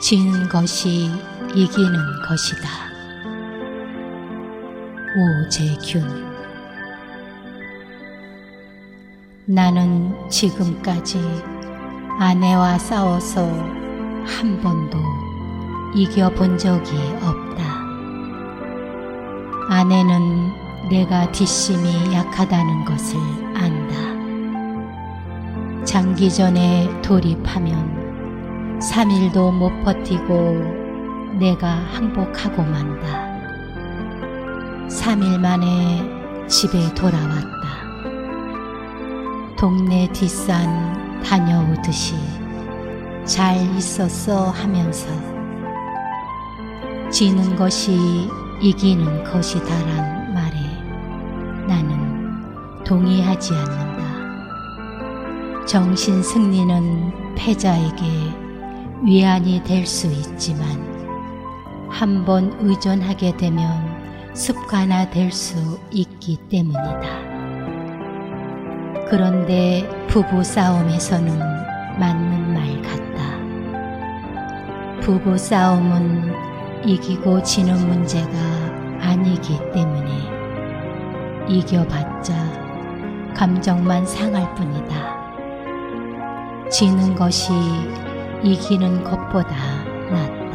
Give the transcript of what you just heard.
지는 것이 이기는 것이다. 오재균 나는 지금까지 아내와 싸워서 한 번도 이겨본 적이 없다. 아내는 내가 뒷심이 약하다는 것을 안다. 장기 전에 돌입하면 3일도 못 버티고 내가 항복하고 만다. 3일 만에 집에 돌아왔다. 동네 뒷산 다녀오듯이 잘 있었어 하면서 지는 것이 이기는 것이다란 말에 나는 동의하지 않는다. 정신 승리는 패자에게 위안이 될 수 있지만 한 번 의존하게 되면 습관화 될 수 있기 때문이다. 그런데 부부 싸움에서는 맞는 말 같다. 부부 싸움은 이기고 지는 문제가 아니기 때문에 이겨봤자 감정만 상할 뿐이다. 지는 것이 이기는 것보다 낫다.